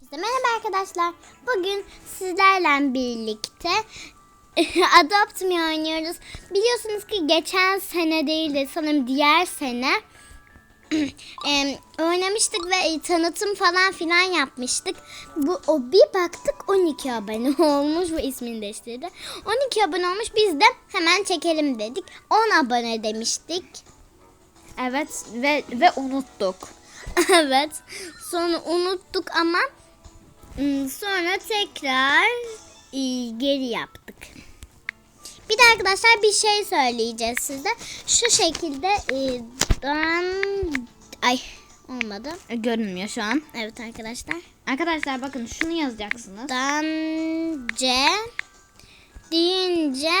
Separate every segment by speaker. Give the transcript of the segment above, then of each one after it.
Speaker 1: Herkese merhaba arkadaşlar. Bugün sizlerle birlikte Adopt Me oynuyoruz. Biliyorsunuz ki geçen sene değil de sanırım diğer sene em, oynamıştık ve tanıtım falan filan yapmıştık. Bu o bir baktık 12 abone olmuş bu ismini değiştirdi. 12 abone olmuş biz de hemen çekelim dedik. 10 abone demiştik.
Speaker 2: Evet ve ve unuttuk.
Speaker 1: evet. Sonra unuttuk ama sonra tekrar e, geri yaptık. Bir de arkadaşlar bir şey söyleyeceğiz size. Şu şekilde e, dan ay olmadı.
Speaker 2: E, Görünmüyor şu an.
Speaker 1: Evet arkadaşlar.
Speaker 2: Arkadaşlar bakın şunu yazacaksınız.
Speaker 1: Dance deyince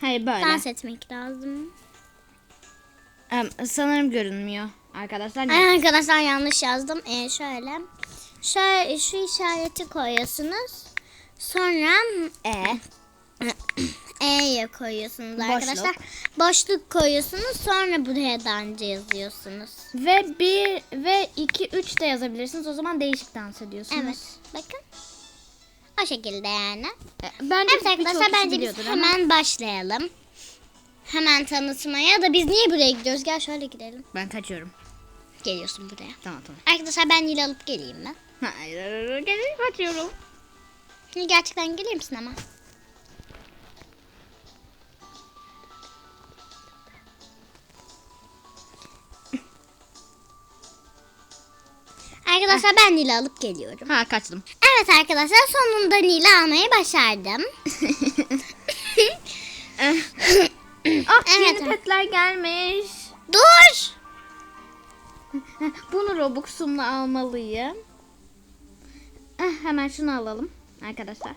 Speaker 2: Hayır böyle.
Speaker 1: dans etmek lazım.
Speaker 2: Em, sanırım görünmüyor. Arkadaşlar
Speaker 1: Ay arkadaşlar yanlış yazdım. Ee, şöyle. Şöyle şu işareti koyuyorsunuz. Sonra
Speaker 2: E.
Speaker 1: E'ye koyuyorsunuz
Speaker 2: Boşluk.
Speaker 1: arkadaşlar. Boşluk koyuyorsunuz. Sonra buraya dancı yazıyorsunuz.
Speaker 2: Ve 1 ve 2 3 de yazabilirsiniz. O zaman değişik dans ediyorsunuz.
Speaker 1: Evet. Bakın. O şekilde yani.
Speaker 2: E, Bence
Speaker 1: Evet arkadaşlar bence biz hemen başlayalım. Hemen tanıtmaya da biz niye buraya gidiyoruz? Gel şöyle gidelim.
Speaker 2: Ben kaçıyorum.
Speaker 1: Geliyorsun buraya.
Speaker 2: Tamam tamam.
Speaker 1: Arkadaşlar ben Nil alıp geleyim mi?
Speaker 2: Hayır, gelin kaçıyorum.
Speaker 1: Nil gerçekten gelir misin ama? Arkadaşlar ben Nil'i alıp geliyorum.
Speaker 2: Ha kaçtım.
Speaker 1: Evet arkadaşlar sonunda Nil'i almayı başardım.
Speaker 2: ah
Speaker 1: Evet.
Speaker 2: yeni petler gelmiş.
Speaker 1: Dur!
Speaker 2: Bunu Robux'umla almalıyım. Hemen şunu alalım arkadaşlar.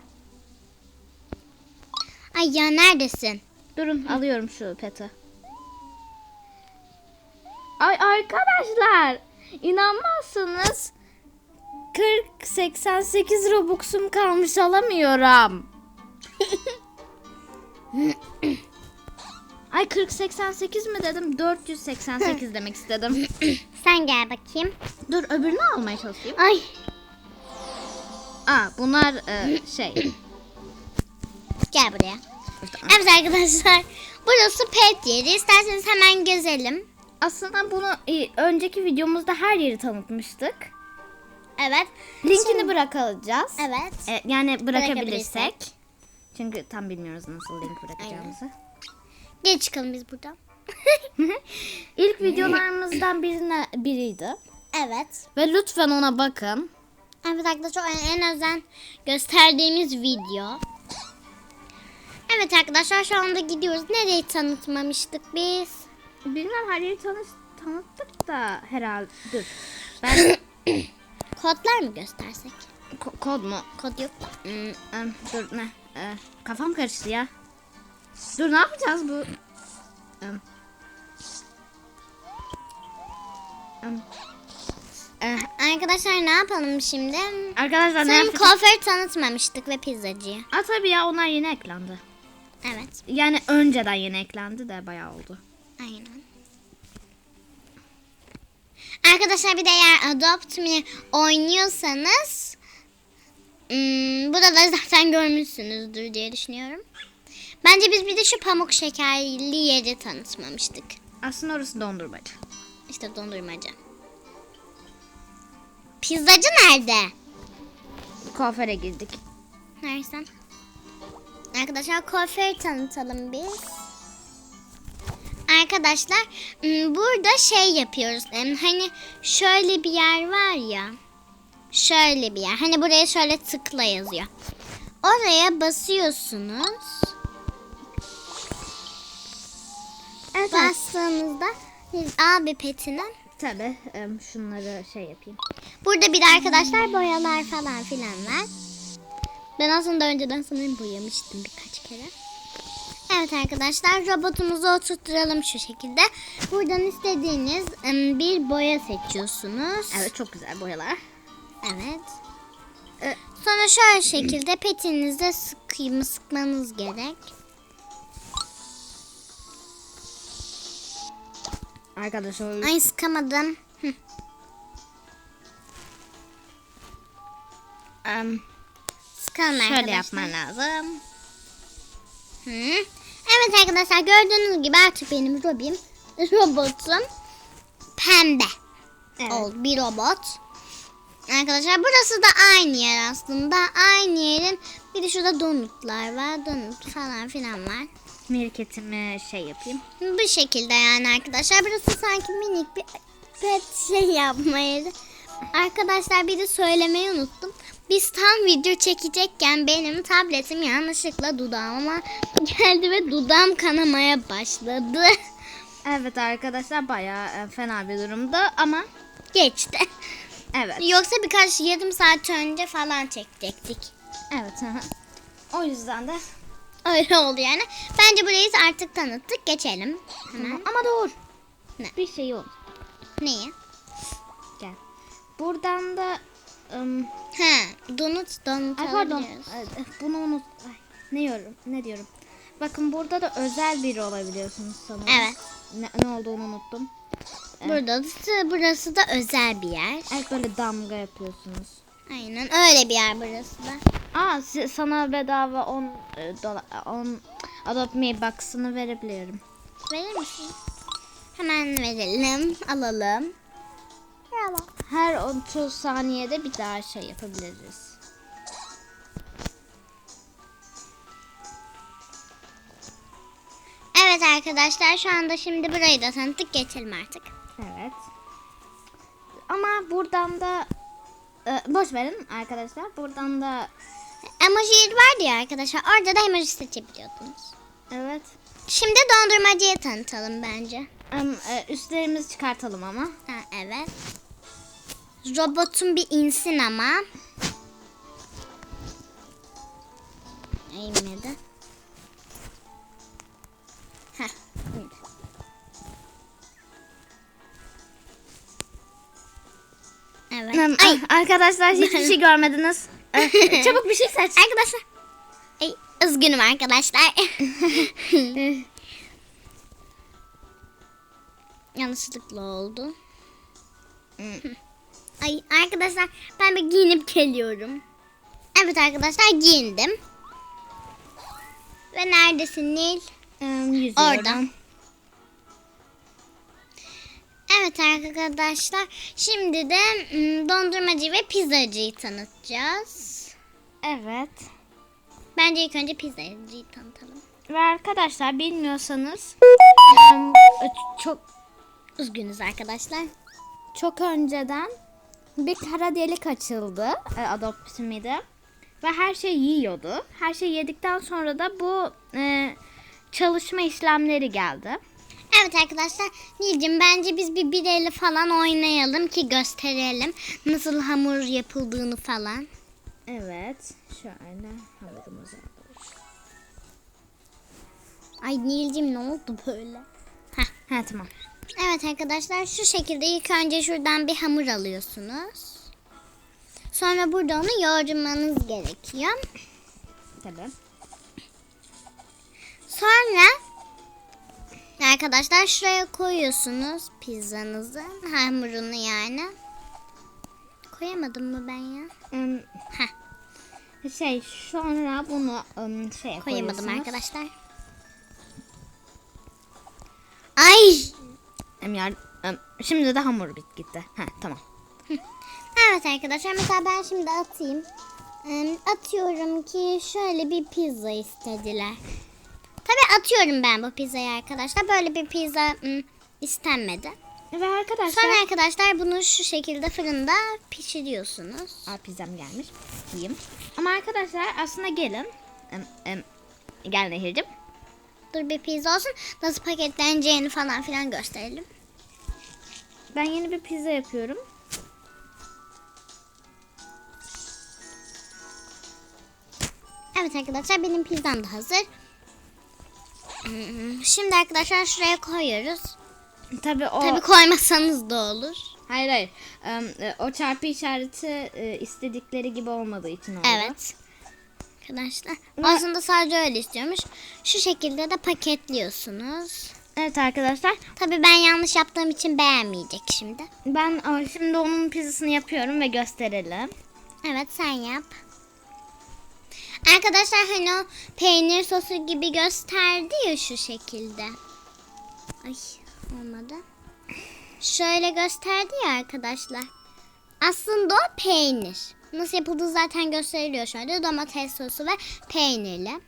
Speaker 1: Ay ya neredesin?
Speaker 2: Durun alıyorum şu peti. Ay arkadaşlar inanmazsınız. 40 88 Robux'um kalmış alamıyorum. Ay 40 88 mi dedim? 488 demek istedim.
Speaker 1: Sen gel bakayım.
Speaker 2: Dur öbürünü almaya çalışayım.
Speaker 1: Ay
Speaker 2: Aa bunlar e, şey.
Speaker 1: gel buraya. Evet arkadaşlar burası pet yeri. İsterseniz hemen gezelim.
Speaker 2: Aslında bunu e, önceki videomuzda her yeri tanıtmıştık.
Speaker 1: Evet.
Speaker 2: Linkini
Speaker 1: Şimdi-
Speaker 2: bırakacağız.
Speaker 1: Evet.
Speaker 2: E, yani bırakabilirsek. Çünkü tam bilmiyoruz nasıl link bırakacağımızı.
Speaker 1: Gel çıkalım biz buradan.
Speaker 2: İlk videolarımızdan birine biriydi.
Speaker 1: Evet.
Speaker 2: Ve lütfen ona bakın.
Speaker 1: Evet arkadaşlar en özen gösterdiğimiz video. Evet arkadaşlar şu anda gidiyoruz. Nereyi tanıtmamıştık biz?
Speaker 2: Bilmem her yeri tanış, tanıttık da herhalde. Dur. Ben
Speaker 1: Kodlar mı göstersek?
Speaker 2: Ko- kod mu?
Speaker 1: Kod yok.
Speaker 2: Hmm, em, dur ne? E, kafam karıştı ya. Dur ne yapacağız bu? Em. Em. Eh,
Speaker 1: Arkadaşlar ne yapalım şimdi?
Speaker 2: arkadaşlar ne
Speaker 1: Sanırım
Speaker 2: yapacağız?
Speaker 1: kuaförü tanıtmamıştık ve pizzacıyı.
Speaker 2: Aa tabii ya onlar yeni eklendi.
Speaker 1: Evet.
Speaker 2: Yani önceden yeni eklendi de bayağı oldu.
Speaker 1: Aynen. Arkadaşlar bir de eğer Adopt Me oynuyorsanız hmm, burada da zaten görmüşsünüzdür diye düşünüyorum. Bence biz bir de şu pamuk şekerli yeri tanıtmamıştık.
Speaker 2: Aslında orası dondurmacı.
Speaker 1: İşte dondurmacı. Pizzacı nerede?
Speaker 2: Kuaföre girdik.
Speaker 1: Nereden? Arkadaşlar kuaförü tanıtalım biz. Arkadaşlar burada şey yapıyoruz. Hani şöyle bir yer var ya. Şöyle bir yer. Hani buraya şöyle tıkla yazıyor. Oraya basıyorsunuz.
Speaker 2: Evet.
Speaker 1: Bastığınızda siz al
Speaker 2: em, şunları şey yapayım.
Speaker 1: Burada bir de arkadaşlar boyalar falan filan var. Ben aslında önceden sanırım boyamıştım birkaç kere. Evet arkadaşlar robotumuzu oturtturalım şu şekilde. Buradan istediğiniz bir boya seçiyorsunuz.
Speaker 2: Evet çok güzel boyalar.
Speaker 1: Evet.
Speaker 2: Ee,
Speaker 1: Sonra şöyle şekilde petinize sıkayım, sıkmanız gerek.
Speaker 2: Arkadaşlar
Speaker 1: Ay sıkamadım.
Speaker 2: Em,
Speaker 1: Sıkalım
Speaker 2: şöyle
Speaker 1: arkadaşlar.
Speaker 2: yapman lazım.
Speaker 1: Hı. Evet arkadaşlar gördüğünüz gibi artık benim Robim, robotum pembe
Speaker 2: Evet.
Speaker 1: oldu. Bir robot. Arkadaşlar burası da aynı yer aslında. Aynı yerin bir de şurada donutlar var. Donut falan filan var.
Speaker 2: Mirketimi şey yapayım.
Speaker 1: Bu şekilde yani arkadaşlar. Burası sanki minik bir pet şey yapma yeri. Arkadaşlar bir de söylemeyi unuttum. Biz tam video çekecekken benim tabletim yanlışlıkla dudağıma geldi ve dudağım kanamaya başladı.
Speaker 2: Evet arkadaşlar bayağı e, fena bir durumda ama
Speaker 1: Geçti.
Speaker 2: evet.
Speaker 1: Yoksa birkaç yarım saat önce falan çekecektik.
Speaker 2: Evet. hı. o yüzden de
Speaker 1: Öyle oldu yani. Bence burayı artık tanıttık. Geçelim. Hemen.
Speaker 2: ama dur.
Speaker 1: Ne?
Speaker 2: Bir şey yok.
Speaker 1: Neyi?
Speaker 2: Gel. Buradan da ım,
Speaker 1: He, donut donut
Speaker 2: ay pardon. Bunu unut. Ay, ne diyorum? Ne diyorum? Bakın burada da özel biri olabiliyorsunuz sanırım.
Speaker 1: Evet.
Speaker 2: Ne, ne olduğunu unuttum.
Speaker 1: Burada da, burası da özel bir yer.
Speaker 2: Evet böyle damga yapıyorsunuz.
Speaker 1: Aynen öyle bir yer burası da.
Speaker 2: Aa sana bedava 10 e, dola- 10 Adopt Me Box'ını verebiliyorum.
Speaker 1: Verir misin? Hemen verelim, alalım. Bravo.
Speaker 2: Her 30 saniyede bir daha şey yapabiliriz.
Speaker 1: Evet arkadaşlar şu anda şimdi burayı da tanıttık. Geçelim artık.
Speaker 2: Evet. Ama buradan da e, boş verin arkadaşlar. Buradan da
Speaker 1: Emoji vardı ya arkadaşlar. Orada da emoji seçebiliyordunuz.
Speaker 2: evet.
Speaker 1: Şimdi dondurmacıyı tanıtalım bence.
Speaker 2: E, üstlerimizi çıkartalım ama.
Speaker 1: Ha, evet. Robotun bir insin ama. Eğmedi. Heh. indi. Evet. Ay
Speaker 2: ah, arkadaşlar hiçbir şey görmediniz. E, Çabuk bir şey seç.
Speaker 1: arkadaşlar. Ay üzgünüm arkadaşlar. Yanlışlıkla oldu. Ay arkadaşlar ben bir giyinip geliyorum. Evet arkadaşlar giyindim. Ve neredesin Nil?
Speaker 2: Yüzüyorum.
Speaker 1: Orada. Evet arkadaşlar şimdi de mm, dondurmacı ve pizzacıyı tanıtacağız.
Speaker 2: Evet.
Speaker 1: Bence ilk önce pizzacıyı tanıtalım.
Speaker 2: Ve arkadaşlar bilmiyorsanız çok
Speaker 1: Üzgünüz arkadaşlar.
Speaker 2: çok önceden bir kara delik açıldı e, Adopt Me'de ve her şey yiyordu. Her şey yedikten sonra da bu e, çalışma işlemleri geldi.
Speaker 1: Evet arkadaşlar Nilcim bence biz bir bireyle falan oynayalım ki gösterelim nasıl hamur yapıldığını falan.
Speaker 2: Evet. Şöyle hamurumuzu yapıyoruz.
Speaker 1: Ay Nilcim ne oldu böyle? Heh.
Speaker 2: Ha tamam.
Speaker 1: Evet arkadaşlar şu şekilde ilk önce şuradan bir hamur alıyorsunuz. Sonra burada onu yoğurmanız gerekiyor.
Speaker 2: Tabii.
Speaker 1: Sonra arkadaşlar şuraya koyuyorsunuz pizzanızı, hamurunu yani. Koyamadım mı ben ya?
Speaker 2: Em,
Speaker 1: Heh,
Speaker 2: şey sonra bunu em, şey
Speaker 1: koyamadım arkadaşlar. Ay!
Speaker 2: Em, yar- em, şimdi de hamur bit gitti. Ha tamam.
Speaker 1: Evet arkadaşlar mesela ben şimdi atayım. Ee, Atıyorum ki şöyle bir pizza istediler. Tabii atıyorum ben bu pizzayı arkadaşlar. Böyle bir pizza ım, istenmedi.
Speaker 2: Ve arkadaşlar
Speaker 1: Sonra arkadaşlar bunu şu şekilde fırında pişiriyorsunuz.
Speaker 2: Aa, pizzam gelmiş. Yiyeyim. Ama arkadaşlar aslında gelin. Em, em, gel Nehir'cim.
Speaker 1: Dur bir pizza olsun. Nasıl paketleneceğini falan filan gösterelim.
Speaker 2: Ben yeni bir pizza yapıyorum.
Speaker 1: Evet arkadaşlar benim pizzam da hazır. Hmm, Şimdi arkadaşlar şuraya koyuyoruz.
Speaker 2: Tabii o
Speaker 1: Tabii koymasanız da olur.
Speaker 2: hayır hayır. E, o çarpı işareti e, istedikleri gibi olmadığı için oldu.
Speaker 1: Evet. Arkadaşlar
Speaker 2: Ama-
Speaker 1: aslında sadece öyle istiyormuş. Şu şekilde de paketliyorsunuz.
Speaker 2: Evet arkadaşlar.
Speaker 1: Tabii ben yanlış yaptığım için beğenmeyecek şimdi.
Speaker 2: Ben ama şimdi onun pizzasını yapıyorum ve gösterelim.
Speaker 1: Evet sen yap. Arkadaşlar hani o peynir sosu gibi gösterdi ya şu şekilde. Ay olmadı. Şöyle gösterdi ya arkadaşlar. Aslında o peynir. Nasıl yapıldığı zaten gösteriliyor şöyle. Domates sosu ve peynirli.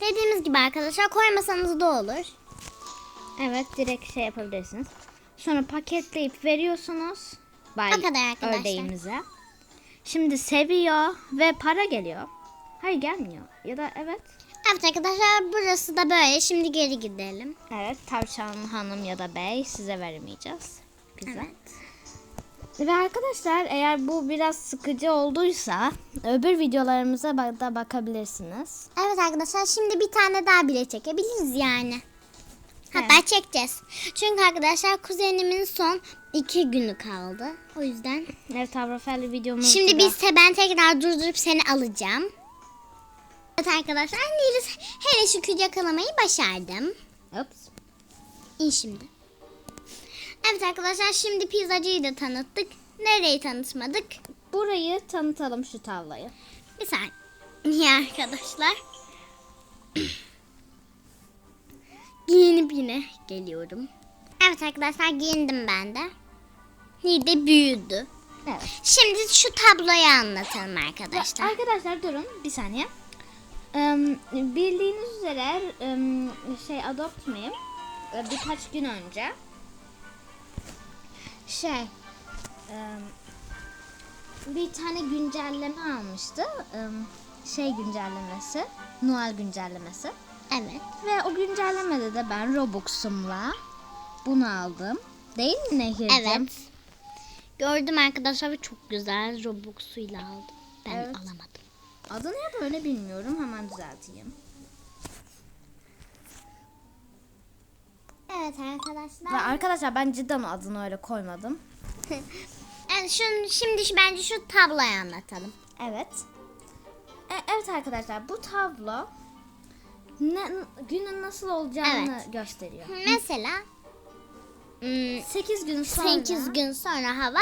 Speaker 1: Dediğimiz gibi arkadaşlar koymasanız da olur.
Speaker 2: Evet direkt şey yapabilirsiniz. Sonra paketleyip veriyorsunuz. Bay
Speaker 1: O kadar arkadaşlar.
Speaker 2: ördeğimize. Şimdi seviyor ve para geliyor. Hayır gelmiyor. Ya da evet.
Speaker 1: Evet arkadaşlar burası da böyle. Şimdi geri gidelim.
Speaker 2: Evet tavşan hanım ya da bey size veremeyeceğiz. Güzel.
Speaker 1: Evet.
Speaker 2: Ve arkadaşlar eğer bu biraz sıkıcı olduysa öbür videolarımıza da bakabilirsiniz.
Speaker 1: Evet arkadaşlar şimdi bir tane daha bile çekebiliriz yani. Hatta çekeceğiz. Çünkü arkadaşlar kuzenimin son iki günü kaldı. O yüzden.
Speaker 2: Evet Avrafelli videomuz
Speaker 1: Şimdi biz ben tekrar durdurup seni alacağım. Evet arkadaşlar Nils hele şükür yakalamayı başardım.
Speaker 2: Ups.
Speaker 1: İyi şimdi. Evet arkadaşlar şimdi pizzacıyı da tanıttık. Nereyi tanıtmadık?
Speaker 2: Burayı tanıtalım şu tavlayı.
Speaker 1: Bir saniye arkadaşlar. Giyinip yine geliyorum. Evet arkadaşlar giyindim ben de. Nil de büyüdü.
Speaker 2: Evet.
Speaker 1: Şimdi şu tabloyu anlatalım arkadaşlar.
Speaker 2: Arkadaşlar durun bir saniye. Em, bildiğiniz üzere şey Adopt Me e, birkaç gün önce şey bir tane güncelleme almıştı. Şey güncellemesi, Noel güncellemesi.
Speaker 1: Evet.
Speaker 2: Ve o güncellemede de ben Robux'umla bunu aldım. Değil mi Nehir'cim?
Speaker 1: Evet. Gördüm arkadaşlar ve çok güzel Robux'uyla aldım. Ben
Speaker 2: Evet.
Speaker 1: alamadım.
Speaker 2: Adı ne böyle bilmiyorum. Hemen düzelteyim.
Speaker 1: Evet arkadaşlar.
Speaker 2: Ve arkadaşlar ben cidden adını öyle koymadım.
Speaker 1: evet, şun, şimdi bence şu tabloyu anlatalım.
Speaker 2: Evet. E, evet arkadaşlar bu tablo ne, günün nasıl olacağını
Speaker 1: Evet.
Speaker 2: gösteriyor.
Speaker 1: Mesela hmm,
Speaker 2: 8 gün sonra
Speaker 1: 8 gün sonra hava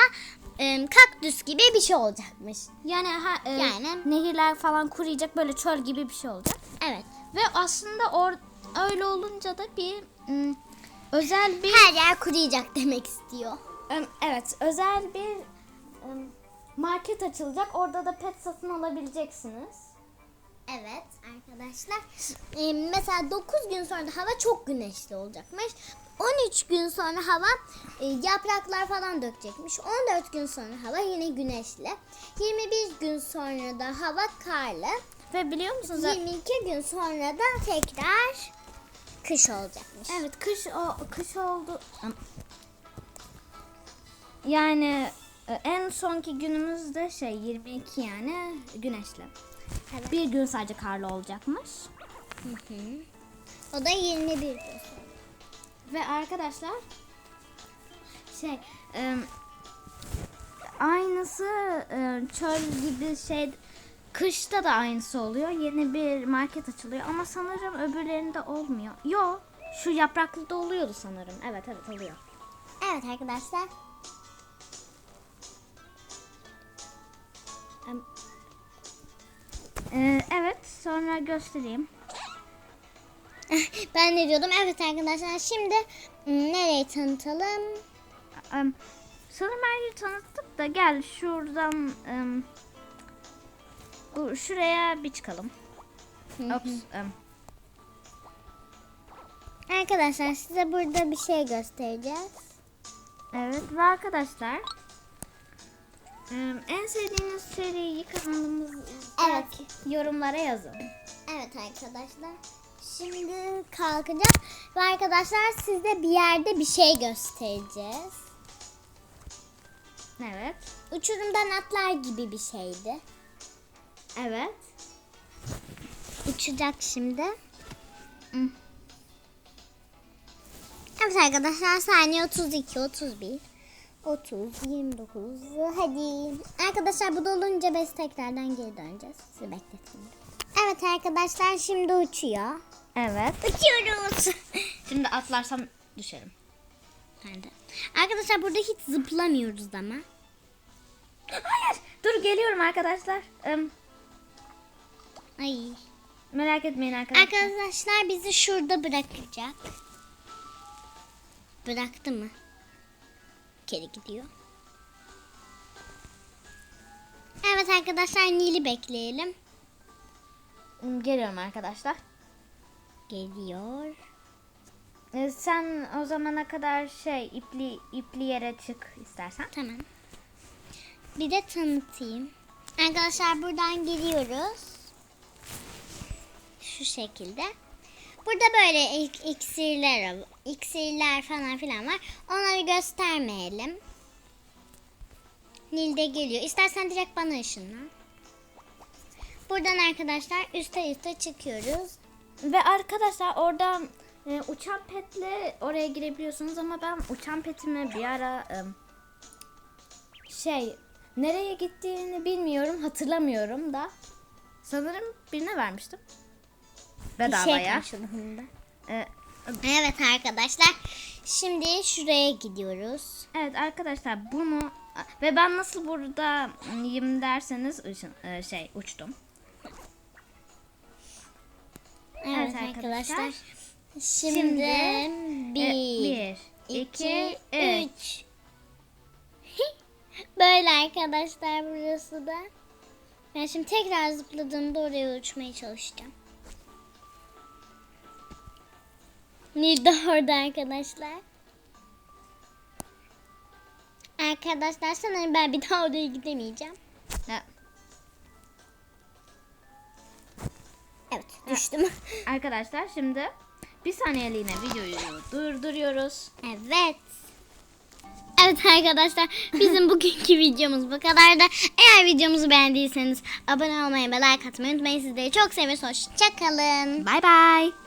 Speaker 1: kaktüs gibi bir şey olacakmış.
Speaker 2: yani ha, e,
Speaker 1: Yani-
Speaker 2: nehirler falan kuruyacak böyle çöl gibi bir şey olacak.
Speaker 1: Evet.
Speaker 2: Ve aslında or, öyle olunca da bir özel bir
Speaker 1: Her yer kuruyacak demek istiyor.
Speaker 2: Em, Evet, özel bir em, market açılacak. Orada da pet satın alabileceksiniz.
Speaker 1: Evet arkadaşlar. Em, mesela 9 gün sonra da hava çok güneşli olacakmış. 13 gün sonra hava e, yapraklar falan dökecekmiş. 14 gün sonra hava yine güneşli. 21 gün sonra da hava karlı.
Speaker 2: Ve biliyor musunuz?
Speaker 1: 22 gün sonra da tekrar kış olacakmış.
Speaker 2: Evet, kış o kış oldu. Yani e, en sonki günümüz de şey 22 yani güneşli.
Speaker 1: Evet.
Speaker 2: Bir gün sadece karlı olacakmış.
Speaker 1: Hı hı. O da 21 gün.
Speaker 2: Ve arkadaşlar şey em, aynısı e, çöl gibi şey kışta da aynısı oluyor. Yeni bir market açılıyor ama sanırım öbürlerinde olmuyor. Yo şu yapraklıda oluyordu sanırım. Evet evet oluyor.
Speaker 1: Evet arkadaşlar.
Speaker 2: Em, e, evet sonra göstereyim.
Speaker 1: ben ne diyordum? Evet arkadaşlar şimdi hmm, nereyi tanıtalım?
Speaker 2: Sanırım her yeri tanıttık da gel şuradan şuraya bir çıkalım. Ops,
Speaker 1: Arkadaşlar size burada bir şey göstereceğiz.
Speaker 2: Evet ve arkadaşlar en sevdiğiniz seriyi kanalımız
Speaker 1: Evet.
Speaker 2: yorumlara yazın.
Speaker 1: Evet arkadaşlar. Şimdi kalkacağız ve arkadaşlar size bir yerde bir şey göstereceğiz.
Speaker 2: Evet.
Speaker 1: Uçurumdan atlar gibi bir şeydi.
Speaker 2: Evet.
Speaker 1: Uçacak şimdi. Evet arkadaşlar saniye 32, 31, 30, 29. Hadi. Arkadaşlar bu dolunca biz tekrardan geri döneceğiz. Sizi bekletmiyorum. Evet arkadaşlar şimdi uçuyor.
Speaker 2: Evet.
Speaker 1: Uçuyoruz.
Speaker 2: Şimdi atlarsam düşerim.
Speaker 1: Ben de. Arkadaşlar burada hiç zıplamıyoruz ama.
Speaker 2: geliyorum arkadaşlar. Em,
Speaker 1: Ay.
Speaker 2: merak etmeyin arkadaşlar.
Speaker 1: Arkadaşlar bizi şurada bırakacak. Bıraktı mı? Geri gidiyor. Evet arkadaşlar Nil'i bekleyelim.
Speaker 2: Em, Geliyorum arkadaşlar.
Speaker 1: Geliyor.
Speaker 2: E, sen o zamana kadar şey ipli ipli yere çık istersen.
Speaker 1: Tamam. Bir de tanıtayım. Arkadaşlar buradan giriyoruz. Şu şekilde. Burada böyle ik- iksirler, iksirler falan filan var. Onları göstermeyelim. Nilde geliyor. İstersen direkt bana ışınlan. Buradan arkadaşlar üste üste çıkıyoruz.
Speaker 2: Ve arkadaşlar orada e, uçan petle oraya girebiliyorsunuz ama ben uçan petimi bir ara em, şey nereye gittiğini bilmiyorum hatırlamıyorum da sanırım birine vermiştim.
Speaker 1: Bir şey
Speaker 2: Bedavaya.
Speaker 1: karşılığında.
Speaker 2: E,
Speaker 1: Evet arkadaşlar. Şimdi şuraya gidiyoruz.
Speaker 2: evet arkadaşlar bunu ve ben nasıl buradayım derseniz e, şey uçtum.
Speaker 1: Evet,
Speaker 2: Evet
Speaker 1: arkadaşlar.
Speaker 2: arkadaşlar.
Speaker 1: Şimdi,
Speaker 2: Şimdi,
Speaker 1: bir,
Speaker 2: E, bir,
Speaker 1: iki,
Speaker 2: iki,
Speaker 1: üç. Böyle arkadaşlar burası da. Ben şimdi tekrar zıpladığımda oraya uçmaya çalışacağım. Nil de orada arkadaşlar. Arkadaşlar sanırım ben bir daha oraya gidemeyeceğim.
Speaker 2: E,
Speaker 1: Evet düştüm.
Speaker 2: Arkadaşlar şimdi bir saniyeliğine videoyu durduruyoruz.
Speaker 1: Evet. Evet arkadaşlar bizim bugünkü videomuz bu kadar da eğer videomuzu beğendiyseniz abone olmayı ve like atmayı unutmayın. Sizleri çok seviyoruz. Hoşçakalın.
Speaker 2: Bay bay.